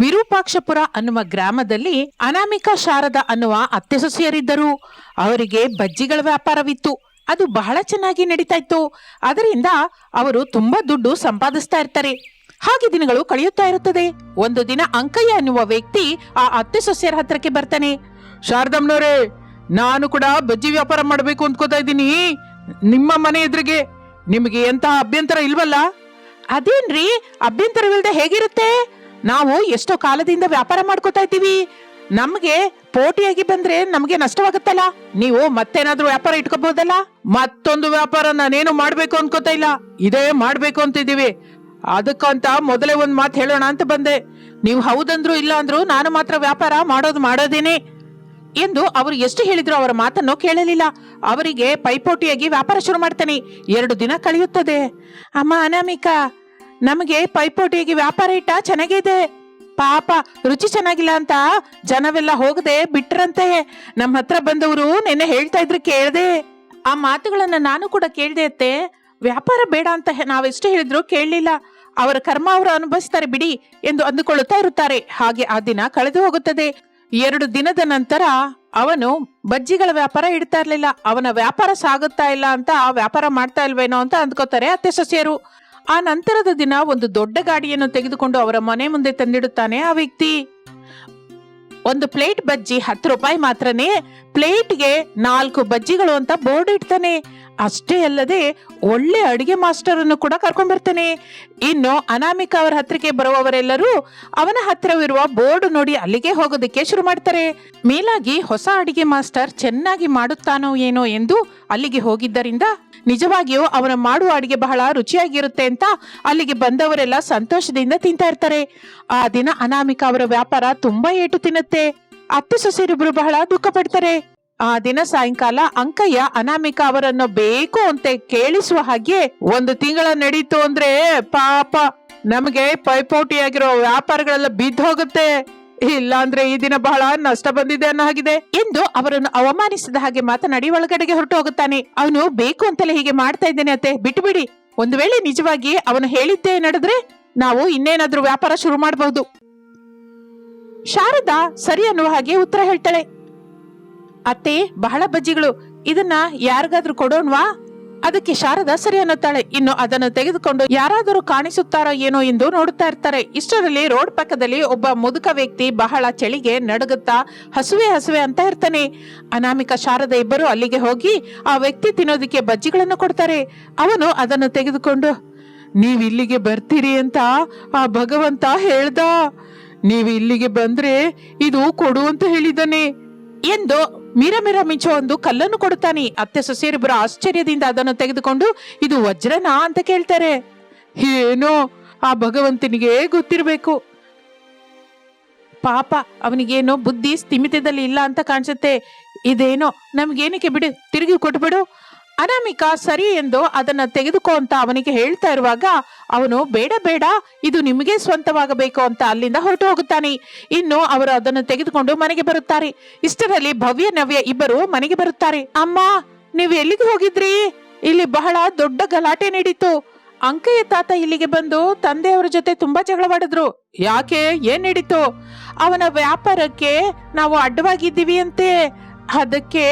ವಿರೂಪಾಕ್ಷಪುರ ಅನ್ನುವ ಗ್ರಾಮದಲ್ಲಿ ಅನಾಮಿಕಾ ಶಾರದ ಅನ್ನುವ ಅತ್ತೆ ಸೊಸೆಯರಿದ್ದರು ಅವರಿಗೆ ಬಜ್ಜಿಗಳ ವ್ಯಾಪಾರವಿತ್ತು. ಅದು ಬಹಳ ಚೆನ್ನಾಗಿ ನಡೀತಾ ಇತ್ತು ಅದರಿಂದ ಅವರು ತುಂಬಾ ದುಡ್ಡು ಸಂಪಾದಿಸ್ತಾ ಇರ್ತಾರೆ. ಹಾಗೆ ದಿನಗಳು ಕಳೆಯುತ್ತಾ ಇರುತ್ತದೆ. ಒಂದು ದಿನ ಅಂಕಯ್ಯ ಅನ್ನುವ ವ್ಯಕ್ತಿ ಆ ಅತ್ತೆ ಸೊಸೆಯರ ಹತ್ರಕ್ಕೆ ಬರ್ತಾನೆ. ಶಾರದಮ್ಮನವರೇ, ನಾನು ಕೂಡ ಬಜ್ಜಿ ವ್ಯಾಪಾರ ಮಾಡಬೇಕು ಅಂದ್ಕೋತಾ ಇದ್ದೀನಿ. ನಿಮ್ಮ ಮನೆ ಎದುರಿಗೆ. ನಿಮಗೆ ಎಂತಹ ಅಭ್ಯಂತರ ಇಲ್ವಲ್ಲ? ಅದೇನ್ರಿ? ಅಭ್ಯಂತರವಿಲ್ಲದೆ ಹೇಗಿರುತ್ತೆ? ನಾವು ಎಷ್ಟೋ ಕಾಲದಿಂದ ವ್ಯಾಪಾರ ಮಾಡ್ಕೋತಾ ಇದ್ದೀವಿ. ನಮ್ಗೆ ಪೋಟಿಯಾಗಿ ಬಂದ್ರೆ ನಮ್ಗೆ ನಷ್ಟವಾಗುತ್ತಲ್ಲ? ನೀವು ಮತ್ತೇನಾದ್ರೂ ವ್ಯಾಪಾರ ಇಟ್ಕೋಬಹುದಲ್ಲ ಮತ್ತೊಂದು ವ್ಯಾಪಾರ ನಾನೇನು ಮಾಡ್ಬೇಕು ಅನ್ಕೋತಾ ಇಲ್ಲ. ಇದೇ ಮಾಡ್ಬೇಕು ಅಂತಿದ್ದೀವಿ. ಅದಕ್ಕಂತ ಮೊದಲೇ ಒಂದ್ ಮಾತು ಹೇಳೋಣ ಅಂತ ಬಂದೆ. ನೀವು ಹೌದಂದ್ರು ಇಲ್ಲ ಅಂದ್ರು ನಾನು ಮಾತ್ರ ವ್ಯಾಪಾರ ಮಾಡೋದು ಮಾಡೋದೇನೆ ಎಂದು ಅವರು ಎಷ್ಟು ಹೇಳಿದ್ರು ಅವರ ಮಾತನ್ನು ಕೇಳಲಿಲ್ಲ. ಅವರಿಗೆ ಪೈಪೋಟಿಯಾಗಿ ವ್ಯಾಪಾರ ಶುರು ಮಾಡ್ತಾನೆ. ಎರಡು ದಿನ ಕಳೆಯುತ್ತದೆ. ಅಮ್ಮ ಅನಾಮಿಕಾ ನಮಗೆ ಪೈಪೋಟಿಗೆ ವ್ಯಾಪಾರ ಇಟ್ಟ ಚೆನ್ನಾಗಿದೆ. ಪಾಪ ರುಚಿ ಚೆನ್ನಾಗಿಲ್ಲ ಅಂತ ಜನವೆಲ್ಲ ಹೋಗದೆ ಬಿಟ್ರಂತೆ. ನಮ್ಮ ಹತ್ರ ಬಂದವರು ನಿನ್ನೆ ಹೇಳ್ತಾ ಇದ್ರು ಕೇಳ್ದೆ. ಆ ಮಾತುಗಳನ್ನ ನಾನು ಕೂಡ ಕೇಳ್ದೆ ಅತ್ತೆ. ವ್ಯಾಪಾರ ಬೇಡ ಅಂತ ನಾವೆಷ್ಟು ಹೇಳಿದ್ರು ಕೇಳಲಿಲ್ಲ. ಅವರ ಕರ್ಮ ಅವರು ಅನುಭವಿಸ್ತಾರೆ ಬಿಡಿ ಎಂದು ಅಂದುಕೊಳ್ಳುತ್ತಾ ಇರುತ್ತಾರೆ. ಹಾಗೆ ಆ ದಿನ ಕಳೆದು ಹೋಗುತ್ತದೆ. ಎರಡು ದಿನದ ನಂತರ ಅವನು ಬಜ್ಜಿಗಳ ವ್ಯಾಪಾರ ಇಡ್ತಾ ಇರ್ಲಿಲ್ಲ. ಅವನ ವ್ಯಾಪಾರ ಸಾಗುತ್ತಾ ಇಲ್ಲ ಅಂತ ಆ ವ್ಯಾಪಾರ ಮಾಡ್ತಾ ಇಲ್ವೇನೋ ಅಂತ ಅಂದ್ಕೋತಾರೆ ಅತ್ತೆ ಸೊಸೆಯರು. ಆ ನಂತರದ ದಿನ ಒಂದು ದೊಡ್ಡ ಗಾಡಿಯನ್ನು ತೆಗೆದುಕೊಂಡು ಅವರ ಮನೆ ಮುಂದೆ ತಂದಿಡುತ್ತಾನೆ ಆ ವ್ಯಕ್ತಿ. ಒಂದು ಪ್ಲೇಟ್ ಬಜ್ಜಿ ಹತ್ತು ರೂಪಾಯಿ ಮಾತ್ರನೇ, ಪ್ಲೇಟ್ಗೆ ನಾಲ್ಕು ಬಜ್ಜಿಗಳು ಅಂತ ಬೋರ್ಡ್ ಇಡ್ತಾನೆ. ಅಷ್ಟೇ ಅಲ್ಲದೆ ಒಳ್ಳೆ ಅಡಿಗೆ ಮಾಸ್ಟರ್ ಅನ್ನು ಕೂಡ ಕರ್ಕೊಂಡ್ ಬರ್ತೇನೆ ಇನ್ನು ಅನಾಮಿಕಾ ಅವರ ಹತ್ರಕ್ಕೆ ಬರುವವರೆಲ್ಲರೂ ಅವನ ಹತ್ತಿರವಿರುವ ಬೋರ್ಡ್ ನೋಡಿ ಅಲ್ಲಿಗೆ ಹೋಗೋದಕ್ಕೆ ಶುರು ಮಾಡ್ತಾರೆ. ಮೇಲಾಗಿ ಹೊಸ ಅಡಿಗೆ ಮಾಸ್ಟರ್ ಚೆನ್ನಾಗಿ ಮಾಡುತ್ತಾನೋ ಏನೋ ಎಂದು ಅಲ್ಲಿಗೆ ಹೋಗಿದ್ದರಿಂದ ನಿಜವಾಗಿಯೂ ಅವನು ಮಾಡುವ ಅಡಿಗೆ ಬಹಳ ರುಚಿಯಾಗಿರುತ್ತೆ ಅಂತ ಅಲ್ಲಿಗೆ ಬಂದವರೆಲ್ಲ ಸಂತೋಷದಿಂದ ತಿಂತಾ ಇರ್ತಾರೆ. ಆ ದಿನ ಅನಾಮಿಕಾ ಅವರ ವ್ಯಾಪಾರ ತುಂಬಾ ಏಟು ತಿನ್ನುತ್ತೆ. ಅತ್ತೆ ಸೊಸೆಯರಿಬ್ರು ಬಹಳ ದುಃಖ ಪಡ್ತಾರೆ ಆ ದಿನ ಸಾಯಂಕಾಲ ಅಂಕಯ್ಯ ಅನಾಮಿಕಾ ಅವರನ್ನು ಬೇಕು ಅಂತ ಕೇಳಿಸುವ ಹಾಗೆ ಒಂದು ತಿಂಗಳ ನಡೀತು ಅಂದ್ರೆ ಪಾಪ. ನಮಗೆ ಪೈಪೋಟಿಯಾಗಿರೋ ವ್ಯಾಪಾರಗಳೆಲ್ಲ ಬಿದ್ದು ಹೋಗುತ್ತೆ. ಇಲ್ಲ ಅಂದ್ರೆ ಈ ದಿನ ಬಹಳ ನಷ್ಟ ಬಂದಿದೆ ಅನ್ನೋ ಹಾಗಿದೆ ಎಂದು ಅವರನ್ನು ಅವಮಾನಿಸಿದ ಹಾಗೆ ಮಾತನಾಡಿ ಒಳಗಡೆಗೆ ಹೊರಟು ಹೋಗುತ್ತಾನೆ. ಅವನು ಬೇಕು ಅಂತಲೇ ಹೀಗೆ ಮಾಡ್ತಾ ಇದ್ದೇನೆ ಅತ್ತೆ. ಬಿಟ್ಟು ಬಿಡಿ. ಒಂದು ವೇಳೆ ನಿಜವಾಗಿ ಅವನು ಹೇಳಿದ್ದೇ ನಡೆದ್ರೆ ನಾವು ಇನ್ನೇನಾದ್ರೂ ವ್ಯಾಪಾರ ಶುರು ಮಾಡಬಹುದು. ಶಾರದಾ ಸರಿ ಅನ್ನುವ ಹಾಗೆ ಉತ್ತರ ಹೇಳ್ತಾಳೆ. ಅತ್ತೆ, ಬಹಳ ಬಜ್ಜಿಗಳು. ಇದನ್ನ ಯಾರಿಗಾದ್ರೂ ಕೊಡೋಣ್ವಾ? ಅದಕ್ಕೆ ಶಾರದಾ ಸರಿ ಅನ್ನುತ್ತಾಳೆ. ಇನ್ನು ಅದನ್ನು ತೆಗೆದುಕೊಂಡು ಯಾರಾದರೂ ಕಾಣಿಸುತ್ತಾರೋ ಏನೋ ಎಂದು ನೋಡುತ್ತಾ ಇರ್ತಾರೆ. ಇಷ್ಟರಲ್ಲಿ ರೋಡ್ ಪಕ್ಕದಲ್ಲಿ ಒಬ್ಬ ಮುದುಕ ವ್ಯಕ್ತಿ ಬಹಳ ಚಳಿಗೆ ನಡುಗುತ್ತಾ ಹಸುವೆ ಹಸುವೆ ಅಂತ ಇರ್ತಾನೆ. ಅನಾಮಿಕ ಶಾರದ ಇಬ್ಬರು ಅಲ್ಲಿಗೆ ಹೋಗಿ ಆ ವ್ಯಕ್ತಿ ತಿನ್ನೋದಿಕ್ಕೆ ಬಜ್ಜಿಗಳನ್ನು ಕೊಡ್ತಾರೆ. ಅವನು ಅದನ್ನು ತೆಗೆದುಕೊಂಡು ನೀವು ಇಲ್ಲಿಗೆ ಬರ್ತೀರಿ ಅಂತ ಆ ಭಗವಂತ ಹೇಳ್ದ. ನೀವು ಇಲ್ಲಿಗೆ ಬಂದ್ರೆ ಇದು ಕೊಡು ಅಂತ ಹೇಳಿದ್ದಾನೆ. ಎಂದು ಮೀರ ಮೀರ ಮಿಂಚೋ ಒಂದು ಕಲ್ಲನ್ನು ಕೊಡುತ್ತಾನೆ. ಅತ್ತೆ ಸೊಸೆಯರಿಬ್ಬರು ಆಶ್ಚರ್ಯದಿಂದ ಅದನ್ನು ತೆಗೆದುಕೊಂಡು, ಇದು ವಜ್ರನಾ ಅಂತ ಕೇಳ್ತಾರೆ. ಏನೋ ಆ ಭಗವಂತನಿಗೆ ಗೊತ್ತಿರಬೇಕು. ಪಾಪ, ಅವನಿಗೇನೋ ಬುದ್ಧಿ ಸ್ಥಿಮಿತದಲ್ಲಿ ಇಲ್ಲ ಅಂತ ಕಾಣಿಸುತ್ತೆ. ಇದೇನೋ, ನಮ್ಗೇನಕ್ಕೆ ಬಿಡು, ತಿರುಗಿ ಕೊಟ್ಬಿಡು. ಅನಾಮಿಕಾ ಸರಿ ಎಂದು ಅದನ್ನ ತೆಗೆದುಕೋ ಅಂತ ಅವನಿಗೆ ಹೇಳ್ತಾ ಇರುವಾಗ ಅವನು, ಬೇಡ ಬೇಡ, ಇದು ನಿಮಗೆ ಸ್ವಂತವಾಗಬೇಕು ಅಂತ ಅಲ್ಲಿಂದ ಹೊರಟು ಹೋಗುತ್ತಾನೆ. ಇನ್ನು ಅವರು ಅದನ್ನು ತೆಗೆದುಕೊಂಡು ಮನೆಗೆ ಬರುತ್ತಾರೆ. ಇಷ್ಟರಲ್ಲಿ ಭವ್ಯ, ನವ್ಯ ಇಬ್ಬರು ಮನೆಗೆ ಬರುತ್ತಾರೆ. ಅಮ್ಮ, ನೀವು ಎಲ್ಲಿಗೆ ಹೋಗಿದ್ರಿ? ಇಲ್ಲಿ ಬಹಳ ದೊಡ್ಡ ಗಲಾಟೆ ನಡೀತು. ಅಂಕಯ್ಯ ತಾತ ಇಲ್ಲಿಗೆ ಬಂದು ತಂದೆಯವರ ಜೊತೆ ತುಂಬಾ ಜಗಳವಾಡಿದ್ರು. ಯಾಕೆ? ಏನ್ ನಡೀತು? ಅವನ ವ್ಯಾಪಾರಕ್ಕೆ ನಾವು ಅಡ್ಡವಾಗಿದ್ದೀವಿ ಅಂತೆ. ಅದಕ್ಕೆ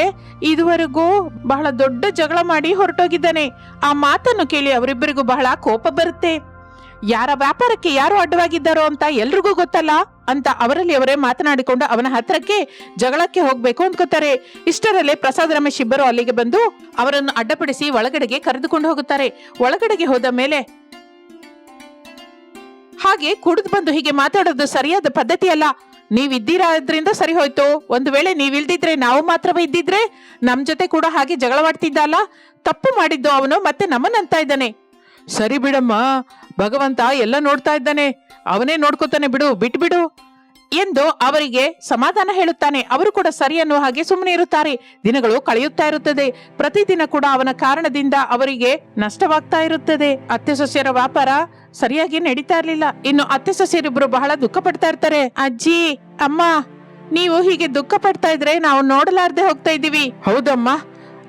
ಇದುವರೆಗೂ ಬಹಳ ದೊಡ್ಡ ಜಗಳ ಮಾಡಿ ಹೊರಟೋಗಿದ್ದಾನೆ. ಆ ಮಾತನ್ನು ಕೇಳಿ ಅವರಿಬ್ಬರಿಗೂ ಬಹಳ ಕೋಪ ಬರುತ್ತೆ. ಯಾರ ವ್ಯಾಪಾರಕ್ಕೆ ಯಾರು ಅಡ್ಡವಾಗಿದ್ದಾರೋ ಅಂತ ಎಲ್ರಿಗೂ ಗೊತ್ತಲ್ಲ ಅಂತ ಅವರಲ್ಲಿ ಅವರೇ ಮಾತನಾಡಿಕೊಂಡು ಅವನ ಹತ್ರಕ್ಕೆ ಜಗಳಕ್ಕೆ ಹೋಗ್ಬೇಕು ಅಂದ್ಕೋತಾರೆ. ಇಷ್ಟರಲ್ಲೇ ಪ್ರಸಾದ್ ರಮೇಶ್ ಇಬ್ಬರು ಅಲ್ಲಿಗೆ ಬಂದು ಅವರನ್ನು ಅಡ್ಡಪಡಿಸಿ ಒಳಗಡೆಗೆ ಕರೆದುಕೊಂಡು ಹೋಗುತ್ತಾರೆ. ಒಳಗಡೆಗೆ ಹೋದ ಮೇಲೆ ಹಾಗೆ ಕುಡಿದು ಬಂದು ಹೀಗೆ ಮಾತಾಡೋದು ಸರಿಯಾದ ಪದ್ಧತಿ ಅಲ್ಲ ನೀವಿದ್ದೀರಾ ಅದ್ರಿಂದ ಸರಿ ಹೋಯ್ತು. ಒಂದು ವೇಳೆ ನೀವಿಲ್ದಿದ್ರೆ ನಾವು ಮಾತ್ರವೇ ಇದ್ದಿದ್ರೆ ನಮ್ ಜೊತೆ ಕೂಡ ಹಾಗೆ ಜಗಳವಾಡ್ತಿದ್ದ ಅಲ್ಲ ತಪ್ಪು ಮಾಡಿದ್ದು ಅವನು ಮತ್ತೆ ನಮ್ಮನ್ನಂತ ಇದ್ದಾನೆ. ಸರಿ ಬಿಡಮ್ಮ. ಭಗವಂತ ಎಲ್ಲ ನೋಡ್ತಾ ಇದ್ದಾನೆ. ಅವನೇ ನೋಡ್ಕೋತಾನೆ ಬಿಡು. ಬಿಟ್ಬಿಡು. ಎಂದು ಅವರಿಗೆ ಸಮಾಧಾನ ಹೇಳುತ್ತಾನೆ. ಅವರು ಕೂಡ ಸರಿ ಅನ್ನುವ ಹಾಗೆ ಸುಮ್ಮನೆ ಇರುತ್ತಾರೆ. ದಿನಗಳು ಕಳೆಯುತ್ತಾ ಇರುತ್ತದೆ. ಪ್ರತಿದಿನ ಕೂಡ ಅವನ ಕಾರಣದಿಂದ ಅವರಿಗೆ ನಷ್ಟವಾಗ್ತಾ ಇರುತ್ತದೆ. ಅತ್ತೆ ಸೊಸೆಯರ ವ್ಯಾಪಾರ ಸರಿಯಾಗಿ ನಡೀತಾ ಇರಲಿಲ್ಲ. ಇನ್ನು ಅತ್ತೆ ಸೊಸೆಯರಿಬ್ರು ಬಹಳ ದುಃಖ ಪಡ್ತಾ ಇರ್ತಾರೆ. ಅಜ್ಜಿ, ಅಮ್ಮ, ನೀವು ಹೀಗೆ ದುಃಖ ಪಡ್ತಾ ಇದ್ರೆ ನಾವು ನೋಡಲಾರ್ದೆ ಹೋಗ್ತಾ ಇದ್ದೀವಿ. ಹೌದಮ್ಮ.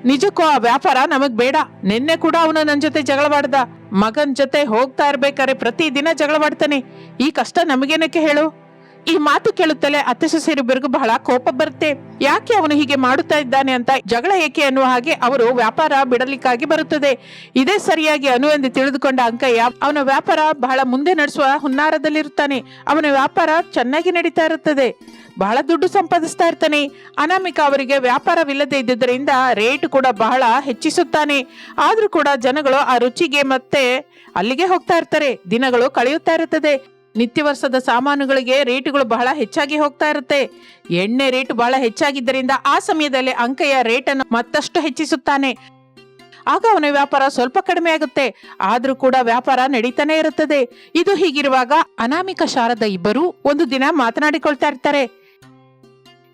ನಿಜಕ್ಕೂ ಆ ವ್ಯಾಪಾರ ನಮಗ್ ಬೇಡ. ನಿನ್ನೆ ಕೂಡ ಅವನು ನನ್ನ ಜೊತೆ ಜಗಳವಾಡ್ದ ಮಗನ್ ಜೊತೆ ಹೋಗ್ತಾ ಇರ್ಬೇಕಾದ್ರೆ ಪ್ರತಿ ದಿನ ಜಗಳವಾಡ್ತಾನೆ ಈ ಕಷ್ಟ ನಮಗೇನಕ್ಕೆ ಹೇಳು? ಈ ಮಾತು ಕೇಳುತ್ತಲೇ ಅತ್ತೆ ಸೊಸೆಯರಿಬ್ಬರಿಗೂ ಬಹಳ ಕೋಪ ಬರುತ್ತೆ. ಯಾಕೆ ಅವನು ಹೀಗೆ ಮಾಡುತ್ತಾ ಇದ್ದಾನೆ ಅಂತ ಜಗಳ ಏಕೆ ಅನ್ನುವ ಹಾಗೆ ಅವರು ವ್ಯಾಪಾರ ಬಿಡಲಿಕ್ಕಾಗಿ ಬರುತ್ತದೆ. ಇದೇ ಸರಿಯಾಗಿ ಅನು ಎಂದು ತಿಳಿದುಕೊಂಡ ಅಂಕಯ್ಯ ಅವನ ವ್ಯಾಪಾರ ಬಹಳ ಮುಂದೆ ನಡೆಸುವ ಹುನ್ನಾರದಲ್ಲಿರುತ್ತಾನೆ. ಅವನ ವ್ಯಾಪಾರ ಚೆನ್ನಾಗಿ ನಡೀತಾ ಇರುತ್ತದೆ. ಬಹಳ ದುಡ್ಡು ಸಂಪಾದಿಸ್ತಾ ಇರ್ತಾನೆ. ಅನಾಮಿಕ ಅವರಿಗೆ ವ್ಯಾಪಾರವಿಲ್ಲದೆ ಇದ್ದುದರಿಂದ ರೇಟ್ ಕೂಡ ಬಹಳ ಹೆಚ್ಚಿಸುತ್ತಾನೆ. ಆದ್ರೂ ಕೂಡ ಜನಗಳು ಆ ರುಚಿಗೆ ಮತ್ತೆ ಅಲ್ಲಿಗೆ ಹೋಗ್ತಾ ಇರ್ತಾರೆ. ದಿನಗಳು ಕಳೆಯುತ್ತಾ ಇರುತ್ತದೆ. ನಿತ್ಯ ವರ್ಷದ ಸಾಮಾನುಗಳಿಗೆ ರೇಟುಗಳು ಬಹಳ ಹೆಚ್ಚಾಗಿ ಹೋಗ್ತಾ ಇರುತ್ತೆ. ಎಣ್ಣೆ ರೇಟ್ ಬಹಳ ಹೆಚ್ಚಾಗಿದ್ದರಿಂದ ಆ ಸಮಯದಲ್ಲಿ ಅಂಕಯ್ಯ ರೇಟನ್ನು ಮತ್ತಷ್ಟು ಹೆಚ್ಚಿಸುತ್ತಾನೆ. ಆಗ ಅವನ ವ್ಯಾಪಾರ ಸ್ವಲ್ಪ ಕಡಿಮೆ ಆಗುತ್ತೆ. ಆದ್ರೂ ಕೂಡ ವ್ಯಾಪಾರ ನಡೀತಾನೆ ಇರುತ್ತದೆ. ಇದು ಹೀಗಿರುವಾಗ ಅನಾಮಿಕ ಶಾರದ ಇಬ್ಬರು ಒಂದು ದಿನ ಮಾತನಾಡಿಕೊಳ್ತಾ ಇರ್ತಾರೆ.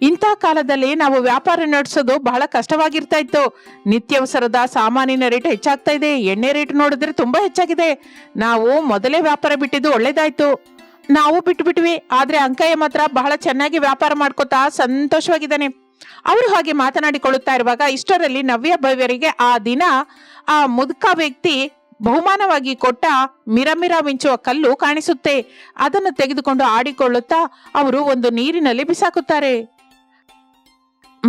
ಇಂಥ ಕಾಲದಲ್ಲಿ ನಾವು ವ್ಯಾಪಾರ ನಡೆಸೋದು ಬಹಳ ಕಷ್ಟವಾಗಿರ್ತಾ ಇತ್ತು. ನಿತ್ಯವಸರದ ಸಾಮಾನಿನ ರೇಟ್ ಹೆಚ್ಚಾಗ್ತಾ ಇದೆ. ಎಣ್ಣೆ ರೇಟ್ ನೋಡಿದ್ರೆ ತುಂಬಾ ಹೆಚ್ಚಾಗಿದೆ. ನಾವು ಮೊದಲೇ ವ್ಯಾಪಾರ ಬಿಟ್ಟಿದ್ದು ಒಳ್ಳೇದಾಯ್ತು. ನಾವು ಬಿಟ್ಬಿಟ್ವಿ. ಆದ್ರೆ ಅಂಕಯ್ಯ ಮಾತ್ರ ಬಹಳ ಚೆನ್ನಾಗಿ ವ್ಯಾಪಾರ ಮಾಡ್ಕೋತಾ ಸಂತೋಷವಾಗಿದ್ದಾನೆ. ಅವರು ಹಾಗೆ ಮಾತನಾಡಿಕೊಳ್ಳುತ್ತಾ ಇರುವಾಗ ಇಷ್ಟರಲ್ಲಿ ನವ್ಯ ಭವ್ಯರಿಗೆ ಆ ದಿನ ಆ ಮುದುಕ ವ್ಯಕ್ತಿ ಬಹುಮಾನವಾಗಿ ಕೊಟ್ಟ ಮಿರಮಿರ ಮಿಂಚುವ ಕಲ್ಲು ಕಾಣಿಸುತ್ತೆ. ಅದನ್ನು ತೆಗೆದುಕೊಂಡು ಆಡಿಕೊಳ್ಳುತ್ತಾ ಅವರು ಒಂದು ನೀರಿನಲ್ಲಿ ಬಿಸಾಕುತ್ತಾರೆ.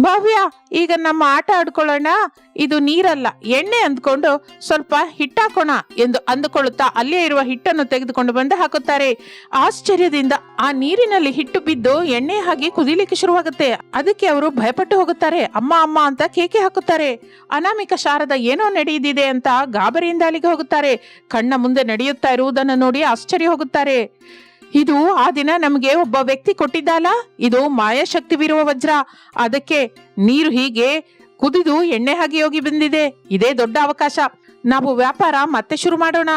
ಭವ್ಯ, ಈಗ ನಮ್ಮ ಆಟ ಆಡ್ಕೊಳ್ಳೋಣ. ಇದು ನೀರಲ್ಲ, ಎಣ್ಣೆ ಅಂದ್ಕೊಂಡು ಸ್ವಲ್ಪ ಹಿಟ್ಟಾಕೋಣ ಎಂದು ಅಂದುಕೊಳ್ಳುತ್ತಾ ಅಲ್ಲೇ ಇರುವ ಹಿಟ್ಟನ್ನು ತೆಗೆದುಕೊಂಡು ಬಂದು ಹಾಕುತ್ತಾರೆ. ಆಶ್ಚರ್ಯದಿಂದ ಆ ನೀರಿನಲ್ಲಿ ಹಿಟ್ಟು ಬಿದ್ದು ಎಣ್ಣೆ ಹಾಗೆ ಕುದಿಲಿಕ್ಕೆ ಶುರುವಾಗುತ್ತೆ. ಅದಕ್ಕೆ ಅವರು ಭಯಪಟ್ಟು ಹೋಗುತ್ತಾರೆ. ಅಮ್ಮ ಅಮ್ಮ ಅಂತ ಕೇಕೆ ಹಾಕುತ್ತಾರೆ. ಅನಾಮಿಕ ಶಾರದ ಏನೋ ನಡೆಯದಿದೆ ಅಂತ ಗಾಬರಿಯಿಂದ ಅಲ್ಲಿಗೆ ಹೋಗುತ್ತಾರೆ. ಕಣ್ಣ ಮುಂದೆ ನಡೆಯುತ್ತಾ ಇರುವುದನ್ನು ನೋಡಿ ಆಶ್ಚರ್ಯ ಹೋಗುತ್ತಾರೆ. ಇದು ಆ ದಿನ ನಮಗೆ ಒಬ್ಬ ವ್ಯಕ್ತಿ ಕೊಟ್ಟಿದ್ದಲ್ಲ ಇದು ಮಾಯಾಶಕ್ತಿವಿರುವ ವಜ್ರ. ಅದಕ್ಕೆ ನೀರು ಹೀಗೆ ಕುದಿದು ಎಣ್ಣೆ ಹಾಗೆ ಹೋಗಿ ಬಂದಿದೆ. ಇದೇ ದೊಡ್ಡ ಅವಕಾಶ. ನಾವು ವ್ಯಾಪಾರ ಮತ್ತೆ ಶುರು ಮಾಡೋಣ.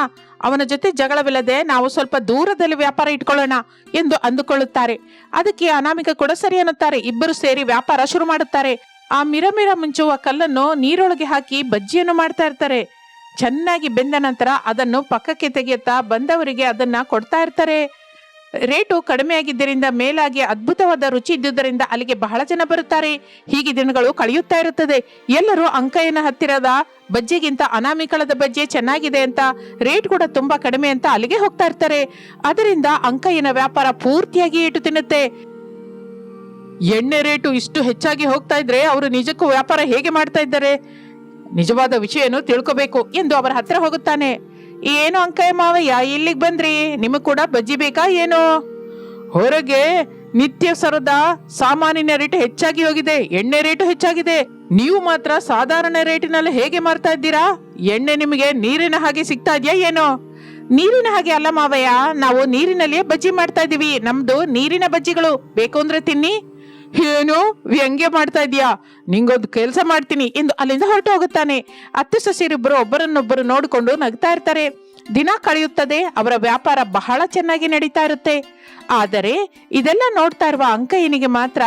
ಅವನ ಜೊತೆ ಜಗಳವಿಲ್ಲದೆ ನಾವು ಸ್ವಲ್ಪ ದೂರದಲ್ಲಿ ವ್ಯಾಪಾರ ಇಟ್ಕೊಳ್ಳೋಣ ಎಂದು ಅಂದುಕೊಳ್ಳುತ್ತಾರೆ. ಅದಕ್ಕೆ ಅನಾಮಿಕ ಕೂಡ ಸರಿ ಅನ್ನುತ್ತಾರೆ. ಇಬ್ಬರು ಸೇರಿ ವ್ಯಾಪಾರ ಶುರು ಮಾಡುತ್ತಾರೆ. ಆ ಮಿರಮಿರ ಮುಂಚುವ ಕಲ್ಲನ್ನು ನೀರೊಳಗೆ ಹಾಕಿ ಬಜ್ಜಿಯನ್ನು ಮಾಡ್ತಾ ಇರ್ತಾರೆ. ಚೆನ್ನಾಗಿ ಬೆಂದ ನಂತರ ಅದನ್ನು ಪಕ್ಕಕ್ಕೆ ತೆಗೆಯುತ್ತಾ ಬಂದವರಿಗೆ ಅದನ್ನ ಕೊಡ್ತಾ ಇರ್ತಾರೆ. ರೇಟು ಕಡಿಮೆ ಆಗಿದ್ದರಿಂದ ಮೇಲಾಗಿ ಅದ್ಭುತವಾದ ರುಚಿ ಇದ್ದುದರಿಂದ ಅಲ್ಲಿಗೆ ಬಹಳ ಜನ ಬರುತ್ತಾರೆ. ಹೀಗೆ ದಿನಗಳು ಕಳೆಯುತ್ತಾ ಇರುತ್ತದೆ. ಎಲ್ಲರೂ ಅಂಕಯ್ಯನ ಹತ್ತಿರದ ಬಜ್ಜಿಗಿಂತ ಅನಾಮಿಕಳದ ಬಜ್ಜೆ ಚೆನ್ನಾಗಿದೆ ಅಂತ, ರೇಟ್ ಕೂಡ ತುಂಬಾ ಕಡಿಮೆ ಅಂತ ಅಲ್ಲಿಗೆ ಹೋಗ್ತಾ ಇರ್ತಾರೆ. ಅದರಿಂದ ಅಂಕಯ್ಯನ ವ್ಯಾಪಾರ ಪೂರ್ತಿಯಾಗಿ ಏಟು ತಿನ್ನುತ್ತೆ. ಎಣ್ಣೆ ರೇಟು ಇಷ್ಟು ಹೆಚ್ಚಾಗಿ ಹೋಗ್ತಾ ಇದ್ರೆ ಅವರು ನಿಜಕ್ಕೂ ವ್ಯಾಪಾರ ಹೇಗೆ ಮಾಡ್ತಾ ಇದ್ದಾರೆ? ನಿಜವಾದ ವಿಷಯನು ತಿಳ್ಕೋಬೇಕು ಎಂದು ಅವರ ಹತ್ರ ಹೋಗುತ್ತಾನೆ. ಏನು ಅಂಕಯ್ಯ ಮಾವಯ್ಯ ಇಲ್ಲಿಗೆ ಬಂದ್ರಿ? ನಿಮಗೆ ಕೂಡ ಬಜ್ಜಿ ಬೇಕಾ ಏನು? ಹೊರಗೆ ನಿತ್ಯ ಸರದ ಸಾಮಾನಿನ ರೇಟ್ ಹೆಚ್ಚಾಗಿ ಹೋಗಿದೆ, ಎಣ್ಣೆ ರೇಟು ಹೆಚ್ಚಾಗಿದೆ. ನೀವು ಮಾತ್ರ ಸಾಧಾರಣ ರೇಟಿನಲ್ಲಿ ಹೇಗೆ ಮಾರ್ತಾ ಇದ್ದೀರಾ? ಎಣ್ಣೆ ನಿಮಗೆ ನೀರಿನ ಹಾಗೆ ಸಿಗ್ತಾ ಇದೆಯಾ ಏನೋ? ನೀರಿನ ಹಾಗೆ ಅಲ್ಲ ಮಾವಯ್ಯ, ನಾವು ನೀರಿನಲ್ಲಿಯೇ ಬಜ್ಜಿ ಮಾಡ್ತಾ ಇದ್ದೀವಿ. ನಮ್ದು ನೀರಿನ ಬಜ್ಜಿಗಳು, ಬೇಕು ಅಂದ್ರೆ ತಿನ್ನಿ. ಏನು ವ್ಯಂಗ್ಯ ಮಾಡ್ತಾ ಇದೀಯಾ? ನಿಂಗೊಂದು ಕೆಲಸ ಮಾಡ್ತೀನಿ. ಎಂದು ಅಲ್ಲಿಂದ ಹೊರಟು ಹೋಗುತ್ತಾನೆ ಅತ್ತೆ ಸೊಸಿರಿಬ್ಬರು ಒಬ್ಬರನ್ನೊಬ್ಬರು ನೋಡಿಕೊಂಡು ನಗ್ತಾ ಇರ್ತಾರೆ. ದಿನ ಕಳೆಯುತ್ತದೆ. ಅವರ ವ್ಯಾಪಾರ ಬಹಳ ಚೆನ್ನಾಗಿ ನಡೀತಾ ಇರುತ್ತೆ. ಆದರೆ ಇದೆಲ್ಲ ನೋಡ್ತಾ ಇರುವ ಅಂಕಯ್ಯನಿಗೆ ಮಾತ್ರ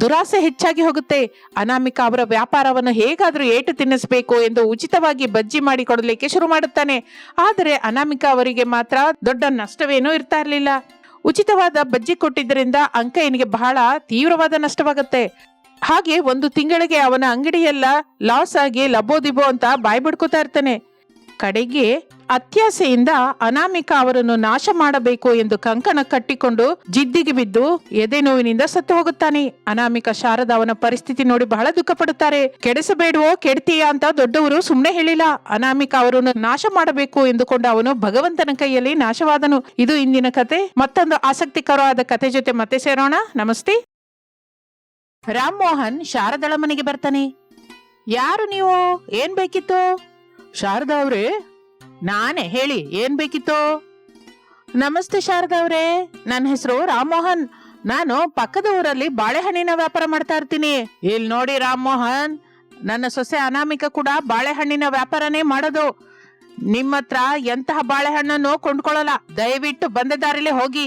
ದುರಾಸೆ ಹೆಚ್ಚಾಗಿ ಹೋಗುತ್ತೆ. ಅನಾಮಿಕ ಅವರ ವ್ಯಾಪಾರವನ್ನು ಹೇಗಾದರೂ ಏಟು ತಿನ್ನಿಸಬೇಕು ಎಂದು ಉಚಿತವಾಗಿ ಬಜ್ಜಿ ಮಾಡಿ ಕೊಡಲಿಕ್ಕೆ ಶುರು ಮಾಡುತ್ತಾನೆ. ಆದರೆ ಅನಾಮಿಕ ಅವರಿಗೆ ಮಾತ್ರ ದೊಡ್ಡ ನಷ್ಟವೇನೂ ಇರ್ತಾ ಇರಲಿಲ್ಲ. ಉಚಿತವಾದ ಬಜ್ಜಿ ಕೊಟ್ಟಿದ್ದರಿಂದ ಅಂಕಯ್ಯನಿಗೆ ಬಹಳ ತೀವ್ರವಾದ ನಷ್ಟವಾಗುತ್ತೆ. ಹಾಗೆ ಒಂದು ತಿಂಗಳಿಗೆ ಅವನ ಅಂಗಡಿಯೆಲ್ಲ ಲಾಸ್ ಆಗಿ ಲಬೋದಿಬೋ ಅಂತ ಬಾಯ್ಬಿಡ್ಕೋತಾ ಇರ್ತಾನೆ. ಕಡೆಗೆ ಅತ್ಯಾಸೆಯಿಂದ ಅನಾಮಿಕ ಅವರನ್ನು ನಾಶ ಮಾಡಬೇಕು ಎಂದು ಕಂಕಣ ಕಟ್ಟಿಕೊಂಡು ಜಿದ್ದಿಗೆ ಬಿದ್ದು ಎದೆ ನೋವಿನಿಂದ ಸತ್ತು ಹೋಗುತ್ತಾನೆ. ಅನಾಮಿಕ ಶಾರದ ಅವನ ಪರಿಸ್ಥಿತಿ ನೋಡಿ ಬಹಳ ದುಃಖ ಪಡುತ್ತಾರೆ ಕೆಡಿಸಬೇಡವೋ, ಕೆಡ್ತೀಯಾ ಅಂತ ದೊಡ್ಡವರು ಸುಮ್ಮನೆ ಹೇಳಿಲ್ಲ. ಅನಾಮಿಕ ಅವರನ್ನು ನಾಶ ಮಾಡಬೇಕು ಎಂದುಕೊಂಡು ಅವನು ಭಗವಂತನ ಕೈಯಲ್ಲಿ ನಾಶವಾದನು. ಇದು ಇಂದಿನ ಕತೆ. ಮತ್ತೊಂದು ಆಸಕ್ತಿಕರವಾದ ಕತೆ ಜೊತೆ ಮತ್ತೆ ಸೇರೋಣ. ನಮಸ್ತೆ. ರಾಮ್ ಮೋಹನ್ ಶಾರದಳ ಮನೆಗೆ ಬರ್ತಾನೆ. ಯಾರು ನೀವು? ಏನ್ ಬೇಕಿತ್ತು? ಶಾರದಾ ಅವ್ರೆ? ನಾನೇ ಹೇಳಿ, ಏನ್ ಬೇಕಿತ್ತು? ನಮಸ್ತೆ ಶಾರದಾ ಅವ್ರೆ. ನನ್ನ ಹೆಸರು ರಾಮಮೋಹನ್ ನಾನು ಪಕ್ಕದ ಊರಲ್ಲಿ ಬಾಳೆಹಣ್ಣಿನ ವ್ಯಾಪಾರ ಮಾಡ್ತಾ ಇರ್ತೀನಿ. ಇಲ್ಲಿ ನೋಡಿ ರಾಮಮೋಹನ್ ನನ್ನ ಸೊಸೆ ಅನಾಮಿಕ ಕೂಡ ಬಾಳೆಹಣ್ಣಿನ ವ್ಯಾಪಾರನೇ ಮಾಡೋದು. ನಿಮ್ಮ ಹತ್ರ ಎಂತಹ ಬಾಳೆಹಣ್ಣನ್ನು ಕೊಂಡ್ಕೊಳ್ಳಲ್ಲ, ದಯವಿಟ್ಟು ಬಂದ ದಾರಿಲಿ ಹೋಗಿ.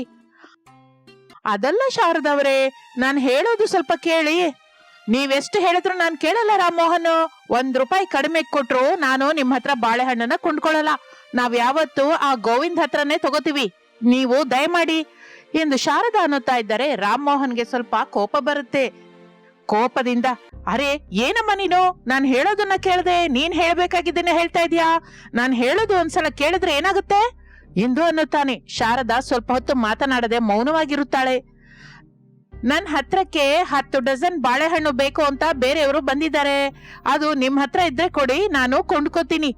ಅದಲ್ಲ ಶಾರದವ್ರೆ ನಾನು ಹೇಳೋದು ಸ್ವಲ್ಪ ಕೇಳಿ. ನೀವೆಷ್ಟು ಹೇಳಿದ್ರು ನಾನು ಕೇಳಲ್ಲ ರಾಮಮೋಹನ್. ಒಂದ್ ರೂಪಾಯಿ ಕಡಿಮೆ ಕೊಟ್ರು ನಾನು ನಿಮ್ಮ ಹತ್ರ ಬಾಳೆಹಣ್ಣನ್ನ ಕೊಂಡ್ಕೊಳ್ಳಲ್ಲ ನಾವ್ ಯಾವತ್ತು ಆ ಗೋವಿಂದ್ ಹತ್ರನೇ ತಗೋತೀವಿ. ನೀವು ದಯಮಾಡಿ. ಎಂದು ಶಾರದಾ ಅನ್ನುತ್ತಾ ಇದ್ದಾರೆ ರಾಮಮೋಹನ್ಗೆ ಸ್ವಲ್ಪ ಕೋಪ ಬರುತ್ತೆ. ಕೋಪದಿಂದ, ಅರೆ, ಏನಮ್ಮ ನೀನು? ನಾನ್ ಹೇಳೋದನ್ನ ಕೇಳದೆ. ನೀನ್ ಹೇಳ್ಬೇಕಾಗಿದ್ದನ್ನ ಹೇಳ್ತಾ ಇದೀಯಾ? ನಾನ್ ಹೇಳೋದು ಒಂದ್ಸಲ ಕೇಳಿದ್ರೆ ಏನಾಗುತ್ತೆ? ಎಂದು ಅನ್ನುತ್ತಾನೆ. ಶಾರದಾ ಸ್ವಲ್ಪ ಹೊತ್ತು ಮಾತನಾಡದೆ ಮೌನವಾಗಿರುತ್ತಾಳೆ. ನನ್ ಹತ್ರಕ್ಕೆ ಹತ್ತು ಡಜನ್ ಬಾಳೆಹಣ್ಣು ಬೇಕು ಅಂತ ಬೇರೆಯವರು ಬಂದಿದ್ದಾರೆ. ಅದು ನಿಮ್ಮ ಹತ್ರ ಇದ್ರೆ ಕೊಡಿ, ನಾನು ಕೊಂಡ್ಕೋತೀನಿ.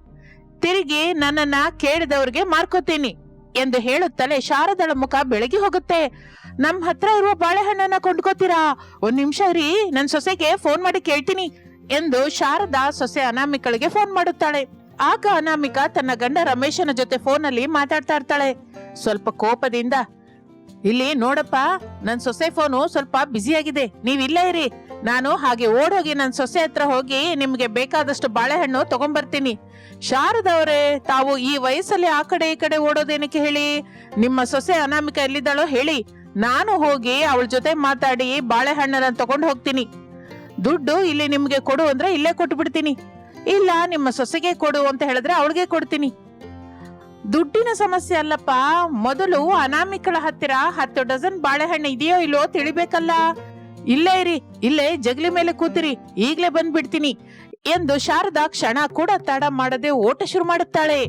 ತಿರುಗಿ ನನ್ನನ್ನ ಕೇಳಿದವ್ರಿಗೆ ಮಾರ್ಕೋತೀನಿ ಎಂದು ಹೇಳುತ್ತಲೇ ಶಾರದಳ ಮುಖ ಬೆಳಗಿ ಹೋಗುತ್ತೆ. ನಮ್ಮ ಹತ್ರ ಇರುವ ಬಾಳೆಹಣ್ಣನ್ನ ಕೊಂಡ್ಕೋತೀರಾ? ಒಂದ್ ನಿಮಿಷ ರೀ ನನ್ ಸೊಸೆಗೆ ಫೋನ್ ಮಾಡಿ ಕೇಳ್ತೀನಿ ಎಂದು ಶಾರದಾ ಸೊಸೆ ಅನಾಮಿಕಳಿಗೆ ಫೋನ್ ಮಾಡುತ್ತಾಳೆ. ಆಗ ಅನಾಮಿಕಾ ತನ್ನ ಗಂಡ ರಮೇಶನ ಜೊತೆ ಫೋನಲ್ಲಿ ಮಾತಾಡ್ತಾ ಇರ್ತಾಳೆ. ಸ್ವಲ್ಪ ಕೋಪದಿಂದ ಇಲ್ಲಿ ನೋಡಪ್ಪ, ನನ್ ಸೊಸೆ ಫೋನು ಸ್ವಲ್ಪ ಬ್ಯುಸಿ ಆಗಿದೆ. ನೀವ್ ಇಲ್ಲೇ ಇರಿ. ನಾನು ಹಾಗೆ ಓಡೋಗಿ ನನ್ ಸೊಸೆ ಹತ್ರ ಹೋಗಿ ನಿಮ್ಗೆ ಬೇಕಾದಷ್ಟು ಬಾಳೆಹಣ್ಣು ತಗೊಂಬರ್ತೀನಿ. ಶಾರದವ್ರೆ ತಾವು ಈ ವಯಸ್ಸಲ್ಲಿ ಆ ಕಡೆ ಈ ಕಡೆ ಓಡೋದೇನಕ್ಕೆ ಹೇಳಿ? ನಿಮ್ಮ ಸೊಸೆ ಅನಾಮಿಕ ಎಲ್ಲಿದ್ದಾಳೋ ಹೇಳಿ. ನಾನು ಹೋಗಿ ಅವಳ ಜೊತೆ ಮಾತಾಡಿ ಬಾಳೆಹಣ್ಣನ್ನ ತಗೊಂಡು ಹೋಗ್ತೀನಿ. ದುಡ್ಡು ಇಲ್ಲಿ ನಿಮ್ಗೆ ಕೊಡು ಅಂದ್ರೆ ಇಲ್ಲೇ ಕೊಟ್ಟು ಬಿಡ್ತೀನಿ ಇಲ್ಲ, ನಿಮ್ಮ ಸೊಸೆಗೆ ಕೊಡು ಅಂತ ಹೇಳಿದ್ರೆ ಅವಳಿಗೆ ಕೊಡ್ತೀನಿ. ದುಡ್ಡಿನ ಸಮಸ್ಯೆ ಅಲ್ಲಪ್ಪ. ಮೊದಲು ಅನಾಮಿಕಳ ಹತ್ತಿರ ಹತ್ತು ಡಜನ್ ಬಾಳೆಹಣ್ಣು ಇದೆಯೋ ಇಲ್ಲೋ ತಿಳಿಬೇಕಲ್ಲ. ಇಲ್ಲೇ ಇರಿ, ಇಲ್ಲೇ ಜಗಲಿ ಮೇಲೆ ಕೂತಿರಿ, ಈಗ್ಲೇ ಬಂದ್ಬಿಡ್ತೀನಿ ಎಂದು ಶಾರದಾ ಕ್ಷಣ ಕೂಡ ತಡ ಮಾಡದೆ ಓಟ ಶುರು ಮಾಡುತ್ತಾಳೆ.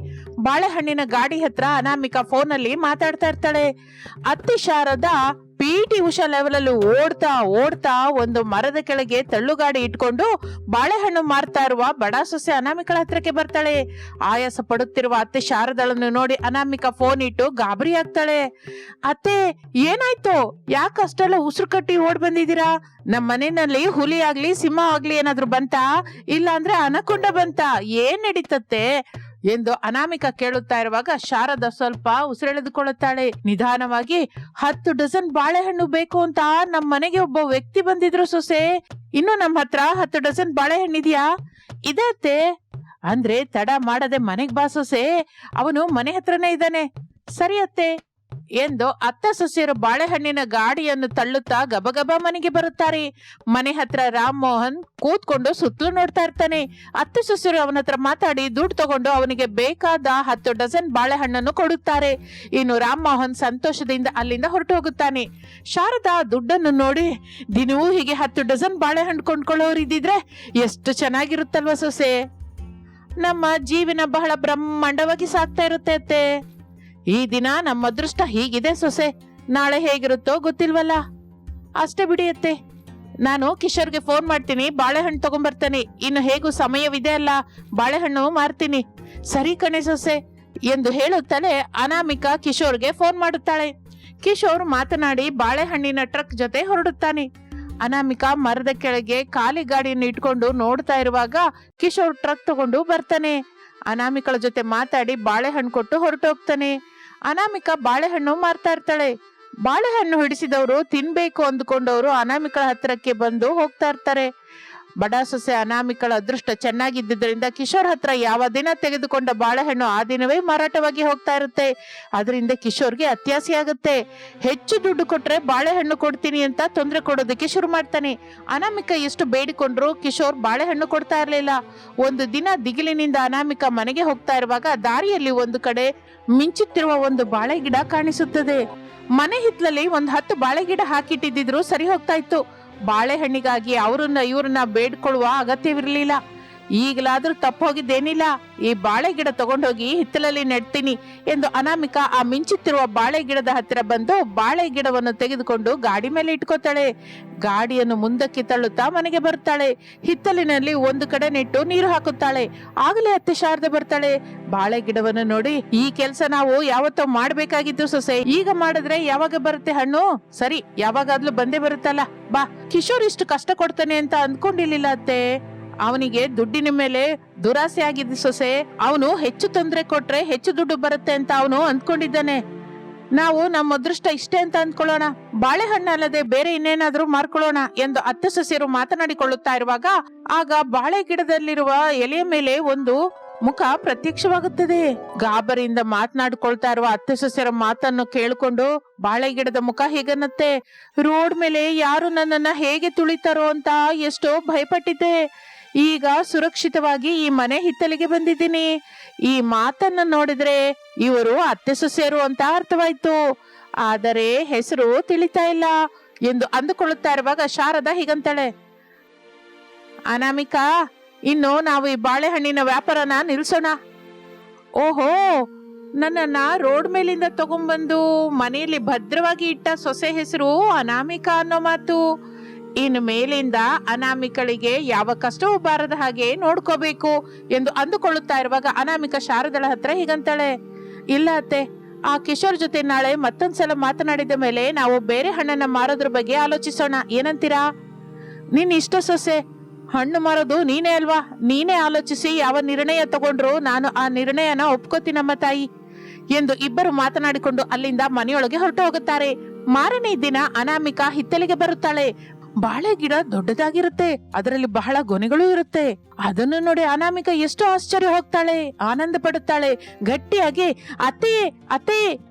ಬಾಳೆಹಣ್ಣಿನ ಗಾಡಿ ಹತ್ರ ಅನಾಮಿಕಾ ಫೋನಲ್ಲಿ ಮಾತಾಡ್ತಾ ಇರ್ತಾಳೆ. ಅತ್ತಿ Sharada P T Usha level ಓಡ್ತಾ ಓಡ್ತಾ ಒಂದು ಮರದ ಕೆಳಗೆ ತಳ್ಳುಗಾಡಿ ಇಟ್ಕೊಂಡು ಬಾಳೆಹಣ್ಣು ಮಾರ್ತಾ ಇರುವ ಬಡ ಸೊಸೆ ಅನಾಮಿಕಳ ಹತ್ರಕ್ಕೆ ಬರ್ತಾಳೆ. ಆಯಾಸ ಪಡುತ್ತಿರುವ ಅತ್ತೆ ಶಾರದಳನ್ನು ನೋಡಿ ಅನಾಮಿಕ ಫೋನ್ ಇಟ್ಟು ಗಾಬರಿ ಆಗ್ತಾಳೆ. ಅತ್ತೆ, ಏನಾಯ್ತು? ಯಾಕೆ ಅಷ್ಟೆಲ್ಲ ಉಸಿರು ಕಟ್ಟಿ ಓಡ್ ಬಂದಿದ್ದೀರಾ? ನಮ್ಮ ಮನೆಯಲ್ಲಿ ಹುಲಿ ಆಗ್ಲಿ, ಸಿಂಹ ಆಗ್ಲಿ ಏನಾದ್ರು ಬಂತಾ? ಇಲ್ಲ ಅಂದ್ರೆ ಅನಕೊಂಡ ಬಂತ? ಏನ್ ನಡೀತತ್ತೆ? ಎಂದು ಅನಾಮಿಕ ಕೇಳುತ್ತಾ ಇರುವಾಗ ಶಾರದ ಸ್ವಲ್ಪ ಉಸಿರೆಳೆದುಕೊಳ್ಳುತ್ತಾಳೆ. ನಿಧಾನವಾಗಿ, ಹತ್ತು ಡಜನ್ ಬಾಳೆಹಣ್ಣು ಬೇಕು ಅಂತ ನಮ್ಮ ಮನೆಗೆ ಒಬ್ಬ ವ್ಯಕ್ತಿ ಬಂದಿದ್ರು ಸೊಸೆ. ಇನ್ನು ನಮ್ಮ ಹತ್ರ ಹತ್ತು ಡಜನ್ ಬಾಳೆಹಣ್ಣಿದ್ಯಾ ಇದೆ ಅತ್ತೆ. ಅಂದ್ರೆ ತಡ ಮಾಡದೆ ಮನೆಗ್ ಬಾ ಸೊಸೆ. ಅವನು ಮನೆ ಹತ್ರನೇ ಇದ್ದಾನೆ. ಸರಿ ಅತ್ತೆ. ಎಂದು ಅತ್ತ ಸೊಸೆಯರು ಬಾಳೆಹಣ್ಣಿನ ಗಾಡಿಯನ್ನು ತಳ್ಳುತ್ತಾ ಗಬಗಬ ಮನೆಗೆ ಬರುತ್ತಾರೆ. ಮನೆ ಹತ್ರ ರಾಮ್ ಮೋಹನ್ ಕೂತ್ಕೊಂಡು ಸುತ್ತಲೂ ನೋಡ್ತಾ ಇರ್ತಾನೆ. ಅತ್ತ ಸೊಸೆಯರು ಅವನ ಹತ್ರ ಮಾತಾಡಿ ದುಡ್ಡು ತಗೊಂಡು ಅವನಿಗೆ ಬೇಕಾದ ಹತ್ತು ಡಜನ್ ಬಾಳೆಹಣ್ಣನ್ನು ಕೊಡುತ್ತಾರೆ. ಇನ್ನು ರಾಮ್ ಮೋಹನ್ ಸಂತೋಷದಿಂದ ಅಲ್ಲಿಂದ ಹೊರಟು ಹೋಗುತ್ತಾನೆ ಶಾರದಾ ದುಡ್ಡನ್ನು ನೋಡಿ ದಿನವೂ ಹೀಗೆ ಹತ್ತು ಡಜನ್ ಬಾಳೆಹಣ್ಣು ಕೊಂಡ್ಕೊಳ್ಳೋರು ಇದ್ದಿದ್ರೆ ಎಷ್ಟು ಚೆನ್ನಾಗಿರುತ್ತಲ್ವ ಸೊಸೆ? ನಮ್ಮ ಜೀವನ ಬಹಳ ಬ್ರಹ್ಮಾಂಡವಾಗಿ ಸಾಗ್ತಾ ಇರುತ್ತೆ ಈ ದಿನ ನಮ್ಮ ಅದೃಷ್ಟ ಹೀಗಿದೆ ಸೊಸೆ. ನಾಳೆ ಹೇಗಿರುತ್ತೋ ಗೊತ್ತಿಲ್ವಲ್ಲ? ಅಷ್ಟೇ ಬಿಡಿಯತ್ತೆ. ನಾನು ಕಿಶೋರ್ಗೆ ಫೋನ್ ಮಾಡ್ತೀನಿ, ಬಾಳೆಹಣ್ಣು ತಗೊಂಬರ್ತಾನೆ. ಇನ್ನು ಹೇಗೂ ಸಮಯವಿದೆ ಅಲ್ಲ, ಬಾಳೆಹಣ್ಣು ಮಾರ್ತೀನಿ. ಸರಿ ಕಣೆ ಸೊಸೆ, ಎಂದು ಹೇಳುತ್ತಲೇ ಅನಾಮಿಕಾ ಕಿಶೋರ್ಗೆ ಫೋನ್ ಮಾಡುತ್ತಾಳೆ. ಕಿಶೋರ್ ಮಾತನಾಡಿ ಬಾಳೆಹಣ್ಣಿನ ಟ್ರಕ್ ಜೊತೆ ಹೊರಡುತ್ತಾನೆ. ಅನಾಮಿಕಾ ಮರದ ಕೆಳಗೆ ಖಾಲಿ ಗಾಡಿಯನ್ನು ಇಟ್ಕೊಂಡು ನೋಡ್ತಾ ಇರುವಾಗ ಕಿಶೋರ್ ಟ್ರಕ್ ತಗೊಂಡು ಬರ್ತಾನೆ. ಅನಾಮಿಕಳ ಜೊತೆ ಮಾತಾಡಿ ಬಾಳೆಹಣ್ಣು ಕೊಟ್ಟು ಹೊರಟೋಗ್ತಾನೆ. ಅನಾಮಿಕ ಬಾಳೆಹಣ್ಣು ಮಾರ್ತಾ ಇರ್ತಾಳೆ. ಬಾಳೆಹಣ್ಣು ಹಿಡಿಸಿದವರು ತಿನ್ಬೇಕು ಅಂದ್ಕೊಂಡವರು ಅನಾಮಿಕಳ ಹತ್ರಕ್ಕೆ ಬಂದು ಹೋಗ್ತಾ ಇರ್ತಾರೆ. ಬಡ ಸೊಸೆ ಅನಾಮಿಕಳ ಅದೃಷ್ಟ ಚೆನ್ನಾಗಿದ್ದರಿಂದ ಕಿಶೋರ್ ಹತ್ರ ಯಾವ ದಿನ ತೆಗೆದುಕೊಂಡ ಬಾಳೆಹಣ್ಣು ಆ ದಿನವೇ ಮಾರಾಟವಾಗಿ ಹೋಗ್ತಾ ಇರುತ್ತೆ. ಅದರಿಂದ ಕಿಶೋರ್ಗೆ ಅತ್ಯಾಸೆ ಆಗುತ್ತೆ. ಹೆಚ್ಚು ದುಡ್ಡು ಕೊಟ್ರೆ ಬಾಳೆಹಣ್ಣು ಕೊಡ್ತೀನಿ ಅಂತ ತೊಂದರೆ ಕೊಡೋದಕ್ಕೆ ಶುರು ಮಾಡ್ತಾನೆ. ಅನಾಮಿಕ ಎಷ್ಟು ಬೇಡಿಕೊಂಡ್ರು ಕಿಶೋರ್ ಬಾಳೆಹಣ್ಣು ಕೊಡ್ತಾ ಇರಲಿಲ್ಲ. ಒಂದು ದಿನ ದಿಗಿಲಿನಿಂದ ಅನಾಮಿಕ ಮನೆಗೆ ಹೋಗ್ತಾ ಇರುವಾಗ ದಾರಿಯಲ್ಲಿ ಒಂದು ಕಡೆ ಮಿಂಚುತ್ತಿರುವ ಒಂದು ಬಾಳೆ ಗಿಡ ಕಾಣಿಸುತ್ತದೆ. ಮನೆ ಹಿತ್ಲಲ್ಲಿ ಒಂದು ಹತ್ತು ಬಾಳೆ ಗಿಡ ಹಾಕಿಟ್ಟಿದ್ರು ಸರಿ ಹೋಗ್ತಾ ಇತ್ತು. ಬಾಳೆಹಣ್ಣಿಗಾಗಿ ಅವ್ರನ್ನ ಇವ್ರನ್ನ ಬೇಡ್ಕೊಳ್ಳುವ ಅಗತ್ಯವಿರಲಿಲ್ಲ. ಈಗಲಾದ್ರೂ ತಪ್ಪೋಗಿದ್ದೇನಿಲ್ಲ ಈ ಬಾಳೆ ಗಿಡ ತಗೊಂಡೋಗಿ ಹಿತ್ತಲಲ್ಲಿ ನೆಡ್ತೀನಿ ಎಂದು ಅನಾಮಿಕ ಆ ಮಿಂಚುತ್ತಿರುವ ಬಾಳೆ ಗಿಡದ ಹತ್ತಿರ ಬಂದು ಬಾಳೆ ಗಿಡವನ್ನು ತೆಗೆದುಕೊಂಡು ಗಾಡಿ ಮೇಲೆ ಇಟ್ಕೋತಾಳೆ. ಗಾಡಿಯನ್ನು ಮುಂದಕ್ಕೆ ತಳ್ಳುತ್ತಾ ಮನೆಗೆ ಬರ್ತಾಳೆ. ಹಿತ್ತಲಿನಲ್ಲಿ ಒಂದು ಕಡೆ ನೆಟ್ಟು ನೀರು ಹಾಕುತ್ತಾಳೆ. ಆಗಲೇ ಅತ್ತೆ ಶಾರದೆ ಬರ್ತಾಳೆ. ಬಾಳೆ ಗಿಡವನ್ನು ನೋಡಿ, ಈ ಕೆಲಸ ನಾವು ಯಾವತ್ತೋ ಮಾಡ್ಬೇಕಾಗಿತ್ತು ಸೊಸೆ. ಈಗ ಮಾಡಿದ್ರೆ ಯಾವಾಗ ಬರುತ್ತೆ ಹಣ್ಣು? ಸರಿ ಯಾವಾಗಾದ್ಲೂ ಬಂದೇ ಬರುತ್ತಲ್ಲ. ಬಾ, ಕಿಶೋರ್ ಇಷ್ಟು ಕಷ್ಟ ಕೊಡ್ತಾನೆ ಅಂತ ಅಂದ್ಕೊಂಡಿರ್ಲಿಲ್ಲ ಅತ್ತೆ. ಅವನಿಗೆ ದುಡ್ಡಿನ ಮೇಲೆ ದುರಾಸೆ ಆಗಿದೆ ಸೊಸೆ, ಅವನು ಹೆಚ್ಚು ತೊಂದರೆ ಕೊಟ್ರೆ ಹೆಚ್ಚು ದುಡ್ಡು ಬರುತ್ತೆ ಅಂತ ಅವನು ಅಂದ್ಕೊಂಡಿದ್ದಾನೆ. ನಾವು ನಮ್ಮ ಅದೃಷ್ಟ ಇಷ್ಟೇ ಅಂತ ಅಂದ್ಕೊಳ್ಳೋಣ. ಬಾಳೆಹಣ್ಣಲ್ಲದೆ ಬೇರೆ ಇನ್ನೇನಾದ್ರೂ ಮಾರ್ಕೊಳ್ಳೋಣ ಎಂದು ಅತ್ತೆ ಸೊಸೆಯರು ಮಾತನಾಡಿಕೊಳ್ಳುತ್ತಾ ಇರುವಾಗ, ಆಗ ಬಾಳೆ ಗಿಡದಲ್ಲಿರುವ ಎಲೆಯ ಮೇಲೆ ಒಂದು ಮುಖ ಪ್ರತ್ಯಕ್ಷವಾಗುತ್ತದೆ. ಗಾಬರಿಯಿಂದ ಮಾತನಾಡಿಕೊಳ್ತಾ ಇರುವ ಅತ್ತೆ ಸೊಸೆಯರ ಮಾತನ್ನು ಕೇಳಿಕೊಂಡು ಬಾಳೆ ಗಿಡದ ಮುಖ ಹೇಗನ್ನತ್ತೆ? ರೋಡ್ ಮೇಲೆ ಯಾರು ನನ್ನನ್ನ ಹೇಗೆ ತುಳಿತಾರೋ ಅಂತ ಎಷ್ಟೋ ಭಯಪಟ್ಟಿದ್ದೆ. ಈಗ ಸುರಕ್ಷಿತವಾಗಿ ಈ ಮನೆ ಹಿತ್ತಲಿಗೆ ಬಂದಿದ್ದೀನಿ. ಈ ಮಾತನ್ನ ನೋಡಿದ್ರೆ ಇವರು ಅತ್ತೆ ಸೊಸೆಯರು ಅಂತ ಅರ್ಥವಾಯ್ತು. ಆದರೆ ಹೆಸರು ತಿಳಿತಾ ಇಲ್ಲ ಎಂದು ಅಂದುಕೊಳ್ಳುತ್ತಾ ಇರುವಾಗ ಶಾರದಾ ಹೀಗಂತಾಳೆ. ಅನಾಮಿಕಾ, ಇನ್ನು ನಾವು ಈ ಬಾಳೆಹಣ್ಣಿನ ವ್ಯಾಪಾರನ ನಿಲ್ಸೋಣ. ಓಹೋ, ನನ್ನನ್ನ ರೋಡ್ ಮೇಲಿಂದ ತಗೊಂಡ್ಬಂದು ಮನೆಯಲ್ಲಿ ಭದ್ರವಾಗಿ ಇಟ್ಟ ಸೊಸೆ ಹೆಸರು ಅನಾಮಿಕಾ ಅನ್ನೋ ಮಾತು. ಇನ್ನು ಮೇಲಿಂದ ಅನಾಮಿಕಳಿಗೆ ಯಾವ ಕಷ್ಟವೂ ಬಾರದ ಹಾಗೆ ನೋಡ್ಕೋಬೇಕು ಎಂದು ಅಂದುಕೊಳ್ಳುತ್ತಾ ಇರುವಾಗ ಅನಾಮಿಕ ಶಾರದಳ ಹತ್ರ ಹೀಗಂತಾಳೆ, ಇಲ್ಲ ಅತ್ತೆ, ಆ ಕಿಶೋರ್ ಜೊತೆ ನಾಳೆ ಮತ್ತೊಂದ್ಸಲ ಮಾತನಾಡಿದ ಮೇಲೆ ನಾವು ಬೇರೆ ಹಣ್ಣನ್ನ ಮಾರೋದ್ರ ಬಗ್ಗೆ ಆಲೋಚಿಸೋಣ, ಏನಂತೀರಾ? ನಿನ್ ಇಷ್ಟ ಸೊಸೆ, ಹಣ್ಣು ಮಾರೋದು ನೀನೇ ಅಲ್ವಾ? ನೀನೇ ಆಲೋಚಿಸಿ ಯಾವ ನಿರ್ಣಯ ತಗೊಂಡ್ರು ನಾನು ಆ ನಿರ್ಣಯನ ಒಪ್ಕೋತೀನಮ್ಮ ತಾಯಿ ಎಂದು ಇಬ್ಬರು ಮಾತನಾಡಿಕೊಂಡು ಅಲ್ಲಿಂದ ಮನೆಯೊಳಗೆ ಹೊರಟು ಹೋಗುತ್ತಾರೆ. ಮಾರನೇ ದಿನ ಅನಾಮಿಕಾ ಹಿತ್ತಲಿಗೆ ಬರುತ್ತಾಳೆ. ಬಾಳೆ ಗಿಡ ದೊಡ್ಡದಾಗಿರುತ್ತೆ. ಅದರಲ್ಲಿ ಬಹಳ ಗೊನೆಗಳು ಇರುತ್ತೆ. ಅದನ್ನು ನೋಡಿ ಅನಾಮಿಕ ಎಷ್ಟು ಆಶ್ಚರ್ಯ ಹೋಗ್ತಾಳೆ, ಆನಂದ ಪಡುತ್ತಾಳೆ. ಗಟ್ಟಿಯಾಗಿ, ಅತ್ತೆ ಅತ್ತೆ!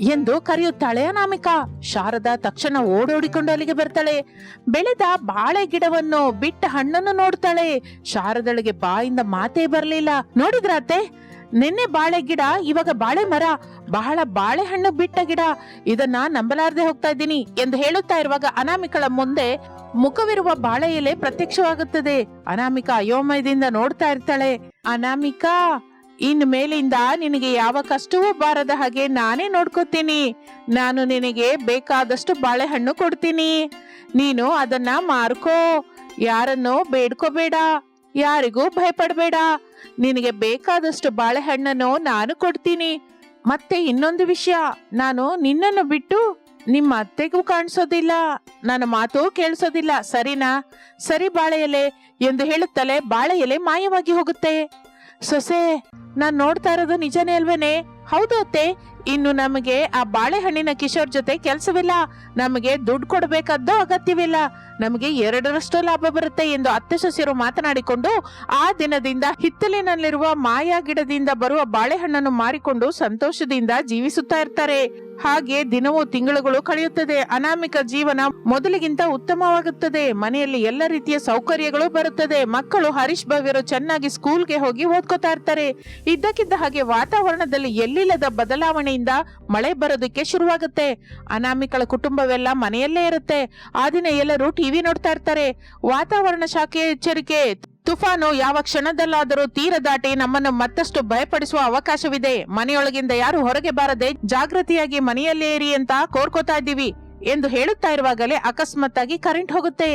ಎಂದು ಕರೆಯುತ್ತಾಳೆ ಅನಾಮಿಕ. ಶಾರದಾ ತಕ್ಷಣ ಓಡೋಡಿಕೊಂಡು ಅಲ್ಲಿಗೆ ಬರ್ತಾಳೆ. ಬೆಳೆದ ಬಾಳೆ ಗಿಡವನ್ನು ಬಿಟ್ಟ ಹಣ್ಣನ್ನು ನೋಡ್ತಾಳೆ. ಶಾರದಳಿಗೆ ಬಾಯಿಂದ ಮಾತೇ ಬರಲಿಲ್ಲ. ನೋಡಿದ್ರ ಅತ್ತೆ? ನಿನ್ನೆ ಬಾಳೆ ಗಿಡ, ಇವಾಗ ಬಾಳೆ ಮರ, ಬಹಳ ಬಾಳೆಹಣ್ಣು ಬಿಟ್ಟ ಗಿಡ. ಇದನ್ನ ನಂಬಲಾರದೆ ಹೋಗ್ತಾ ಇದ್ದೀನಿ ಎಂದು ಹೇಳುತ್ತಾ ಇರುವಾಗ ಅನಾಮಿಕಳ ಮುಂದೆ ಮುಖವಿರುವ ಬಾಳೆ ಎಲೆ ಪ್ರತ್ಯಕ್ಷವಾಗುತ್ತದೆ. ಅನಾಮಿಕಾ ಅಯೋಮಯದಿಂದ ನೋಡ್ತಾ ಇರ್ತಾಳೆ. ಅನಾಮಿಕಾ ಇನ್ ಮೇಲಿಂದ ನಿನಗೆ ಯಾವ ಕಷ್ಟವೂ ಬಾರದ ಹಾಗೆ ನಾನೇ ನೋಡ್ಕೋತೀನಿ. ನಾನು ನಿನಗೆ ಬೇಕಾದಷ್ಟು ಬಾಳೆಹಣ್ಣು ಕೊಡ್ತೀನಿ. ನೀನು ಅದನ್ನ ಮಾರ್ಕೋ. ಯಾರನ್ನೋ ಬೇಡ್ಕೋಬೇಡ. ಯಾರಿಗೂ ಭಯಪಡಬೇಡ. ನಿನಗೆ ಬೇಕಾದಷ್ಟು ಬಾಳೆಹಣ್ಣನ್ನು ನಾನು ಕೊಡ್ತೀನಿ. ಮತ್ತೆ ಇನ್ನೊಂದು ವಿಷಯ, ನಾನು ನಿನ್ನನ್ನು ಬಿಟ್ಟು ನಿಮ್ಮ ಅತ್ತೆಗೂ ಕಾಣಿಸೋದಿಲ್ಲ. ನನ್ನ ಮಾತು ಕೇಳಿಸೋದಿಲ್ಲ, ಸರಿನಾ? ಸರಿ ಬಾಳೆ ಎಲೆ ಎಂದು ಹೇಳುತ್ತಲೇ ಬಾಳೆ ಎಲೆ ಮಾಯವಾಗಿ ಹೋಗುತ್ತೆ. ಸೊಸೆ, ನಾನ್ ನೋಡ್ತಾ ಇರೋದು ನಿಜನೇ ಅಲ್ವೇನೆ? ಹೌದು ಅತ್ತೆ, ಇನ್ನು ನಮಗೆ ಆ ಬಾಳೆಹಣ್ಣಿನ ಕಿಶೋರ್ ಜೊತೆ ಕೆಲಸವಿಲ್ಲ. ನಮಗೆ ದುಡ್ಡು ಕೊಡಬೇಕಾದ್ದು ಅಗತ್ಯವಿಲ್ಲ. ನಮಗೆ ಎರಡರಷ್ಟು ಲಾಭ ಬರುತ್ತೆ ಎಂದು ಅತ್ತೆ ಸೊಸೆಯರು ಮಾತನಾಡಿಕೊಂಡು ಆ ದಿನದಿಂದ ಹಿತ್ತಲಿನಲ್ಲಿರುವ ಮಾಯಾ ಗಿಡದಿಂದ ಬರುವ ಬಾಳೆಹಣ್ಣನ್ನು ಮಾರಿಕೊಂಡು ಸಂತೋಷದಿಂದ ಜೀವಿಸುತ್ತಾ ಇರ್ತಾರೆ. ಹಾಗೆ ದಿನವೂ ತಿಂಗಳುಗಳು ಕಳೆಯುತ್ತದೆ. ಅನಾಮಿಕ ಜೀವನ ಮೊದಲಿಗಿಂತ ಉತ್ತಮವಾಗುತ್ತದೆ. ಮನೆಯಲ್ಲಿ ಎಲ್ಲ ರೀತಿಯ ಸೌಕರ್ಯಗಳು ಬರುತ್ತದೆ. ಮಕ್ಕಳು ಹರೀಶ್ ಭವ್ಯರು ಚೆನ್ನಾಗಿ ಸ್ಕೂಲ್ಗೆ ಹೋಗಿ ಓದ್ಕೋತಾ ಇರ್ತಾರೆ. ಇದ್ದಕ್ಕಿದ್ದ ಹಾಗೆ ವಾತಾವರಣದಲ್ಲಿ ಎಲ್ಲಿಲ್ಲದ ಬದಲಾವಣೆಯಿಂದ ಮಳೆ ಬರೋದಕ್ಕೆ ಶುರುವಾಗುತ್ತೆ. ಅನಾಮಿಕಳ ಕುಟುಂಬವೆಲ್ಲ ಮನೆಯಲ್ಲೇ ಇರುತ್ತೆ. ಆ ದಿನ ಎಲ್ಲರೂ ಟಿವಿ ನೋಡ್ತಾ ಇರ್ತಾರೆ. ವಾತಾವರಣ ಶಾಖೆಯ ಎಚ್ಚರಿಕೆ. ತುಫಾನು ಯಾವ ಕ್ಷಣದಲ್ಲಾದರೂ ತೀರ ದಾಟಿ ನಮ್ಮನ್ನು ಮತ್ತಷ್ಟು ಭಯಪಡಿಸುವ ಅವಕಾಶವಿದೆ. ಮನೆಯೊಳಗಿಂದ ಯಾರು ಹೊರಗೆ ಬಾರದೆ ಜಾಗೃತಿಯಾಗಿ ಮನೆಯಲ್ಲೇ ಇರಿ ಅಂತ ಕೋರ್ಕೋತಾ ಇದ್ದೀವಿ ಎಂದು ಹೇಳುತ್ತಾ ಇರುವಾಗಲೇ ಅಕಸ್ಮಾತ್ತಾಗಿ ಕರೆಂಟ್ ಹೋಗುತ್ತೆ.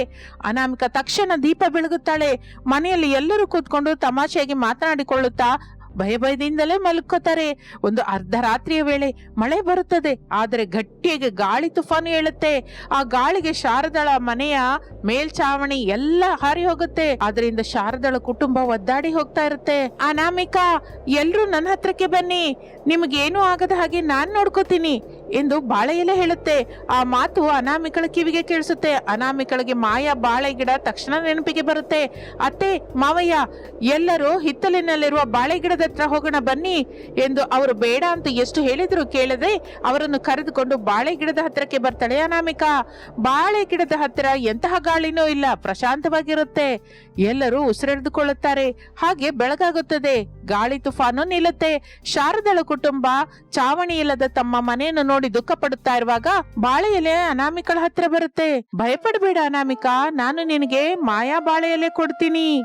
ಅನಾಮಿಕ ತಕ್ಷಣ ದೀಪ ಬೆಳಗುತ್ತಾಳೆ. ಮನೆಯಲ್ಲಿ ಎಲ್ಲರೂ ಕೂತ್ಕೊಂಡು ತಮಾಷೆಯಾಗಿ ಮಾತನಾಡಿಕೊಳ್ಳುತ್ತಾ ಭಯ ಭಯದಿಂದಲೇ ಮಲ್ಕೋತಾರೆ. ಒಂದು ಅರ್ಧ ರಾತ್ರಿಯ ವೇಳೆ ಮಳೆ ಬರುತ್ತದೆ. ಆದರೆ ಗಟ್ಟಿಯಾಗಿ ಗಾಳಿ ತುಫಾನು ಹೇಳುತ್ತೆ ಆ ಗಾಳಿಗೆ ಶಾರದಳ ಮನೆಯ ಮೇಲ್ಚಾವಣಿ ಎಲ್ಲ ಹಾರಿ ಹೋಗುತ್ತೆ. ಅದರಿಂದ ಶಾರದಳ ಕುಟುಂಬ ಒದ್ದಾಡಿ ಹೋಗ್ತಾ ಇರುತ್ತೆ. ಅನಾಮಿಕಾ ಎಲ್ಲರೂ ನನ್ನ ಹತ್ರಕ್ಕೆ ಬನ್ನಿ. ನಿಮಗೇನು ಆಗದ ಹಾಗೆ ನಾನ್ ನೋಡ್ಕೋತೀನಿ. ಎಂದು ಬಾಳೆ ಎಲೆ ಹೇಳುತ್ತೆ. ಆ ಮಾತು ಅನಾಮಿಕಳ ಕಿವಿಗೆ ಕೇಳಿಸುತ್ತೆ. ಅನಾಮಿಕಳಿಗೆ ಮಾಯಾ ಬಾಳೆ ಗಿಡ ತಕ್ಷಣ ನೆನಪಿಗೆ ಬರುತ್ತೆ. ಅತ್ತೆ, ಮಾವಯ್ಯ, ಎಲ್ಲರೂ ಹಿತ್ತಲಿನಲ್ಲಿರುವ ಬಾಳೆ ಗಿಡದ ಹತ್ರ ಹೋಗೋಣ ಬನ್ನಿ ಎಂದು ಅವರು ಬೇಡ ಅಂತ ಎಷ್ಟು ಹೇಳಿದ್ರು ಕೇಳದೆ ಅವರನ್ನು ಕರೆದುಕೊಂಡು ಬಾಳೆ ಗಿಡದ ಹತ್ತಿರಕ್ಕೆ ಬರ್ತಾಳೆ ಅನಾಮಿಕಾ. ಬಾಳೆ ಗಿಡದ ಹತ್ತಿರ ಎಂತಹ ಗಾಳಿನೂ ಇಲ್ಲ, ಪ್ರಶಾಂತವಾಗಿರುತ್ತೆ. ಎಲ್ಲರೂ ಉಸಿರೆಳೆದುಕೊಳ್ಳುತ್ತಾರೆ. ಹಾಗೆ ಬೆಳಗಾಗುತ್ತದೆ. ಗಾಳಿ ತುಫಾನು ನಿಲ್ಲುತ್ತೆ. ಶಾರದಳ ಕುಟುಂಬ ಚಾವಣಿ ಇಲ್ಲದ ತಮ್ಮ ಮನೆಯನ್ನು ನೋಡಿ ದುಃಖ ಪಡುತ್ತಾ ಇರುವಾಗ, ಬಾಳೆ ಎಲೆ ಅನಾಮಿಕಳ ಹತ್ರ ಬರುತ್ತೆ. ಭಯಪಡಬೇಡ ಅನಾಮಿಕಾ, ನಾನು ನಿನಗೆ ಮಾಯಾ ಬಾಳೆ ಎಲೆ ಕೊಡ್ತೀನಿ.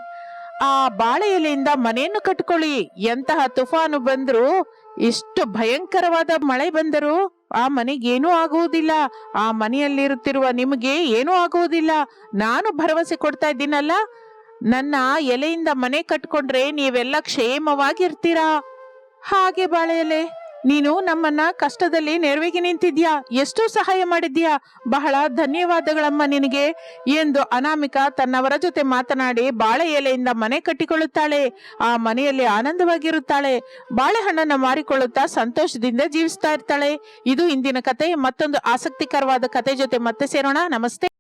ಆ ಬಾಳೆ ಎಲೆಯಿಂದ ಮನೆಯನ್ನು ಕಟ್ಕೊಳ್ಳಿ. ಎಂತಹ ತುಫಾನು ಬಂದ್ರು ಎಷ್ಟು ಭಯಂಕರವಾದ ಮಳೆ ಬಂದರೂ ಆ ಮನೆಗೇನೂ ಆಗುವುದಿಲ್ಲ. ಆ ಮನೆಯಲ್ಲಿರುತ್ತಿರುವ ನಿಮಗೆ ಏನೂ ಆಗುವುದಿಲ್ಲ. ನಾನು ಭರವಸೆ ಕೊಡ್ತಾ ಇದ್ದೀನಲ್ಲ? ನನ್ನ ಎಲೆಯಿಂದ ಮನೆ ಕಟ್ಕೊಂಡ್ರೆ ನೀವೆಲ್ಲ ಕ್ಷೇಮವಾಗಿರ್ತೀರಾ? ಹಾಗೆ ಬಾಳೆ ಎಲೆ. ನೀನು ನಮ್ಮನ್ನ ಕಷ್ಟದಲ್ಲಿ ನೆರವಿಗೆ ನಿಂತಿದ್ಯಾ? ಎಷ್ಟು ಸಹಾಯ ಮಾಡಿದ್ಯಾ? ಬಹಳ ಧನ್ಯವಾದಗಳಮ್ಮ ನಿನಗೆ. ಎಂದು ಅನಾಮಿಕಾ ತನ್ನವರ ಜೊತೆ ಮಾತನಾಡಿ ಬಾಳೆ ಎಲೆಯಿಂದ ಮನೆ ಕಟ್ಟಿಕೊಳ್ಳುತ್ತಾಳೆ. ಆ ಮನೆಯಲ್ಲಿ ಆನಂದವಾಗಿರುತ್ತಾಳೆ. ಬಾಳೆಹಣ್ಣನ್ನು ಮಾರಿಕೊಳ್ಳುತ್ತಾ ಸಂತೋಷದಿಂದ ಜೀವಿಸ್ತಾ ಇರ್ತಾಳೆ. ಇದು ಇಂದಿನ ಕತೆ ಮತ್ತೊಂದು ಆಸಕ್ತಿಕರವಾದ ಕತೆ ಜೊತೆ ಮತ್ತೆ ಸೇರೋಣ. ನಮಸ್ತೆ.